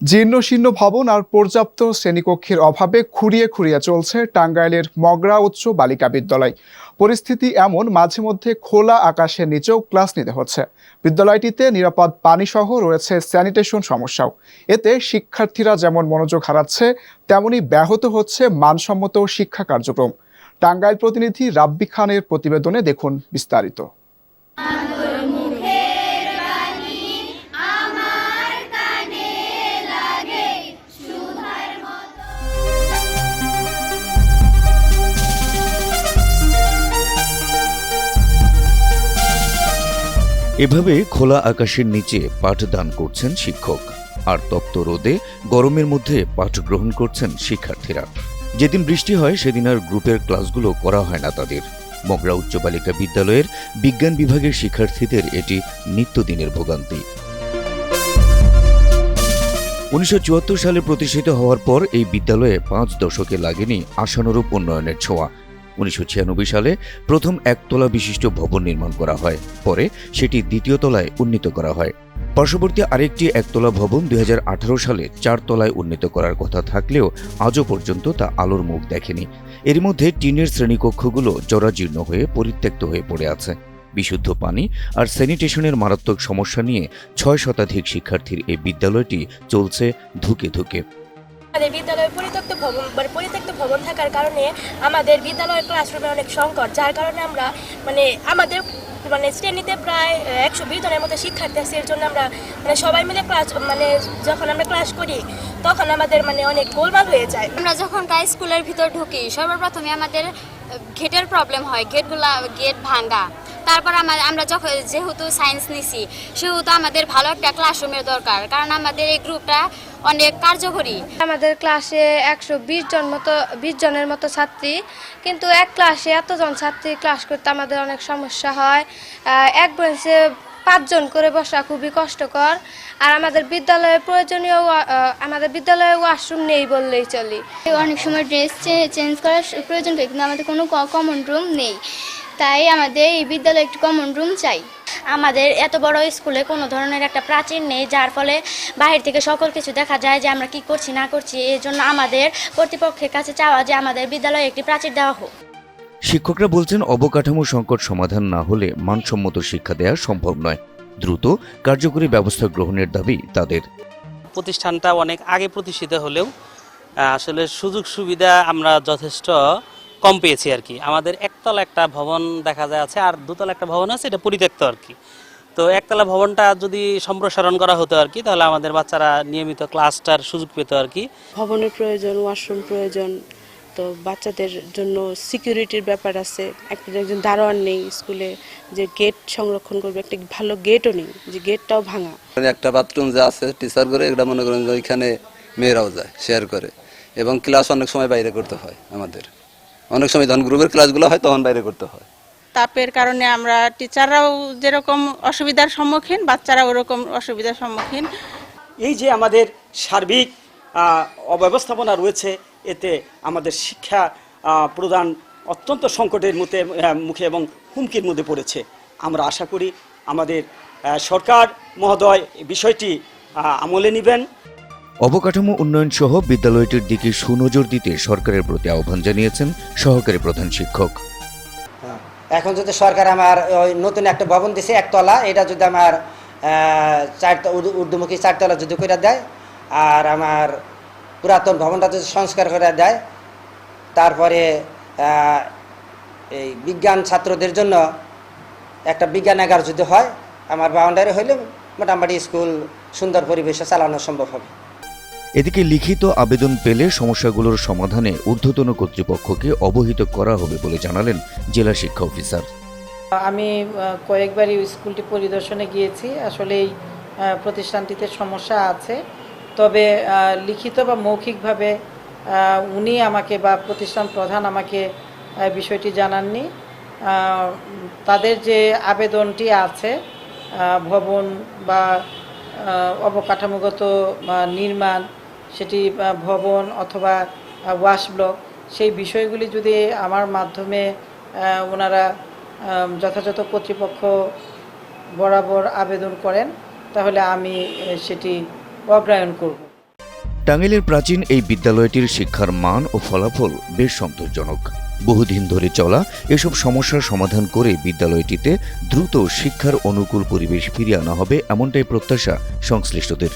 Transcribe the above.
জীর্ণ শীর্ণ ভবন আর পর্যাপ্ত শ্রেণীকক্ষের অভাবে খুঁড়িয়ে খুঁড়িয়ে চলছে টাঙ্গাইলের মগরা উচ্চ বালিকা বিদ্যালয়। পরিস্থিতি এমন, মাঝে মধ্যে খোলা আকাশের নিচেও ক্লাস নিতে হচ্ছে। বিদ্যালয়টিতে নিরাপদ পানিসহ রয়েছে স্যানিটেশন সমস্যাও। এতে শিক্ষার্থীরা যেমন মনোযোগ হারাচ্ছে, তেমনি ব্যাহত হচ্ছে মানসম্মত শিক্ষা কার্যক্রম। টাঙ্গাইল প্রতিনিধি রাব্বি খানের প্রতিবেদনে দেখুন বিস্তারিত। এভাবে খোলা আকাশের নিচে পাঠদান করছেন শিক্ষক। আর তপ্ত রোদে গরমের মধ্যে পাঠ গ্রহণ করছেন শিক্ষার্থীরা। যেদিন বৃষ্টি হয়, সেদিন আর গ্রুপের ক্লাসগুলো করা হয় না তাদের। মগরা উচ্চ বালিকা বিদ্যালয়ের বিজ্ঞান বিভাগের শিক্ষার্থীদের এটি নিত্যদিনের ভোগান্তি। উনিশশো চুয়াত্তর সালে প্রতিষ্ঠিত হওয়ার পর এই বিদ্যালয়ে পাঁচ দশকে লাগেনি আশানুরূপ উন্নয়নের ছোঁয়া। উনিশশো ছিয়ানব্বই সালে প্রথম একতলা বিশিষ্ট ভবন নির্মাণ করা হয়। পরে সেটি দ্বিতীয় তলায় উন্নীত করা হয়। পার্শ্ববর্তী আরেকটি একতলা ভবন দুই হাজার আঠারো সালে চার তলায় উন্নীত করার কথা থাকলেও আজও পর্যন্ত তা আলোর মুখ দেখেনি। এর মধ্যে টিনের শ্রেণীকক্ষগুলো জরাজীর্ণ হয়ে পরিত্যক্ত হয়ে পড়ে আছে। বিশুদ্ধ পানি আর স্যানিটেশনের মারাত্মক সমস্যা নিয়ে ছয় শতাধিক শিক্ষার্থীর এই বিদ্যালয়টি চলছে ধুকে ধুকে। আমাদের বিদ্যালয়ে পরিত্যক্ত ভবন মানে পরিত্যক্ত ভবন থাকার কারণে আমাদের বিদ্যালয়ের ক্লাসরুমে অনেক সংকট, যার কারণে আমরা মানে আমাদের মানে শ্রেণীতে প্রায় একশো বিশ জনের মতো শিক্ষার্থী আছে, এর জন্য আমরা মানে সবাই মিলে ক্লাস মানে যখন আমরা ক্লাস করি, তখন আমাদের মানে অনেক গোলমাল হয়ে যায়। আমরা যখন প্রায় স্কুলের ভিতর ঢুকি, সর্বপ্রথমে আমাদের গেটের প্রবলেম হয় গেটগুলা গেট ভাঙ্গা। তারপর আমা- আমরা যখন, যেহেতু সায়েন্স নিছি, সেহেতু আমাদের ভালো একটা ক্লাসরুমের দরকার। কারণ আমাদের এই গ্রুপটা অনেক কার্যকরী। আমাদের ক্লাসে একশো বিশ জন মতো বিশ জনের মতো ছাত্রী। কিন্তু এক ক্লাসে এতজন ছাত্রী ক্লাস করতে আমাদের অনেক সমস্যা হয়। এক বেঞ্চে পাঁচজন করে বসা খুবই কষ্টকর। আর আমাদের বিদ্যালয়ে প্রয়োজনীয় আমাদের বিদ্যালয়ে ওয়াশরুম নেই বললেই চলি। অনেক সময় ড্রেস চেঞ্জ করার প্রয়োজন হয় কিন্তু আমাদের কোনো কমন রুম নেই। তাই আমাদের এই বিদ্যালয়ে একটি কমন রুম চাই। আমাদের এত বড় স্কুলে কোনো ধরনের একটা প্রাচীর নেই যার ফলে বাহির থেকে সকল কিছু দেখা যায় যে আমরা কি করছি না করছি। এই জন্য আমাদের কর্তৃপক্ষের কাছে চাওয়া যে আমাদের বিদ্যালয়ে একটি প্রাচীর দেওয়া হোক। শিক্ষকরা বলছেন অবকাঠামো সংকট সমাধান না হলে মানসম্মত শিক্ষা দেওয়া সম্ভব নয়। দ্রুত কার্যকরী ব্যবস্থা গ্রহণের দাবি তাদের। প্রতিষ্ঠানটা অনেক আগে প্রতিষ্ঠিত হলেও আসলে সুযোগ সুবিধা আমরা যথেষ্ট কম পেয়েছি আর কি। আমাদের একতলা একটা ভবন দেখা যায় আছে আর দুতলা একটা ভবন আছে এটা পরিত্যক্ত আর কি। তো একতলা ভবনটা যদি সম্প্রসারণ করা হতো আর কি তাহলে আমাদের বাচ্চারা নিয়মিত ক্লাসটার সুযোগ পেত আর কি। ভবনের প্রয়োজন ওয়াশরুম প্রয়োজন তো বাচ্চাদের জন্য সিকিউরিটির ব্যাপার আছে। একটা একজন দারোয়ান নেই স্কুলে যে গেট সংরক্ষণ করবে একটা ভালো গেটও নেই যে গেটটাও ভাঙা। মানে একটা বাথরুম যে আছে টিচার করে এটা মনে করেন যে ওইখানে মেয়েরাও যায় শেয়ার করে। এবং ক্লাস অনেক সময় বাইরে করতে হয় আমাদের। অনেক সময় যখন গ্রুপের ক্লাসগুলো হয় তখন বাইরে করতে হয়। তাপের কারণে আমরা টিচাররাও যেরকম অসুবিধার সম্মুখীন বাচ্চারা ওরকম অসুবিধার সম্মুখীন। এই যে আমাদের সার্বিক অব্যবস্থাপনা রয়েছে এতে আমাদের শিক্ষা প্রদান অত্যন্ত সংকটের মধ্যে মুখে এবং হুমকির মধ্যে পড়েছে। আমরা আশা করি আমাদের সরকার মহোদয় বিষয়টি আমলে নেবেন। অবকাঠামো উন্নয়ন সহ বিদ্যালয়টির দিকে সুনজর দিতে সরকারের প্রতি আহ্বান জানিয়েছেন সহকারী প্রধান শিক্ষক। এখন যদি সরকার আমার ওই নতুন একটা ভবন দিছে একতলা, এটা যদি আমার চারটা চার উর্দু- উর্দুমুখী চারতলা যদি করে দেয়, আর আমার পুরাতন ভবনটা যদি সংস্কার করে দেয়, তারপরে এই বিজ্ঞান ছাত্রদের জন্য একটা বিজ্ঞান বিজ্ঞানাগার যদি হয়, আমার বাউন্ডারি হইলে মোটামুটি স্কুল সুন্দর পরিবেশে চালানো সম্ভব হবে। এদিকে লিখিত আবেদন পেলে সমস্যাগুলোর সমাধানে ঊর্ধ্বতন কর্তৃপক্ষকে অবহিত করা হবে বলে জানালেন জেলা শিক্ষা অফিসার। আমি কয়েকবারই স্কুলটি পরিদর্শনে গিয়েছি। আসলে এই প্রতিষ্ঠানটিতে সমস্যা আছে। তবে লিখিত বা মৌখিকভাবে উনি আমাকে বা প্রতিষ্ঠান প্রধান আমাকে বিষয়টি জানাননি। তাদের যে আবেদনটি আছে ভবন বা অবকাঠামোগত নির্মাণ সেটি ভবন অথবা ওয়াশ ব্লক সেই বিষয়গুলি যদি আমার মাধ্যমে ওনারা যথাযথ কর্তৃপক্ষ বরাবর আবেদন করেন, তাহলে আমি সেটি অগ্রায়ন করব। টাঙ্গাইলের প্রাচীন এই বিদ্যালয়টির শিক্ষার মান ও ফলাফল বেশ সন্তোষজনক। বহুদিন ধরে চলা এসব সমস্যার সমাধান করে বিদ্যালয়টিতে দ্রুত শিক্ষার অনুকূল পরিবেশ ফিরিয়ে আনা হবে এমনটাই প্রত্যাশা সংশ্লিষ্টদের।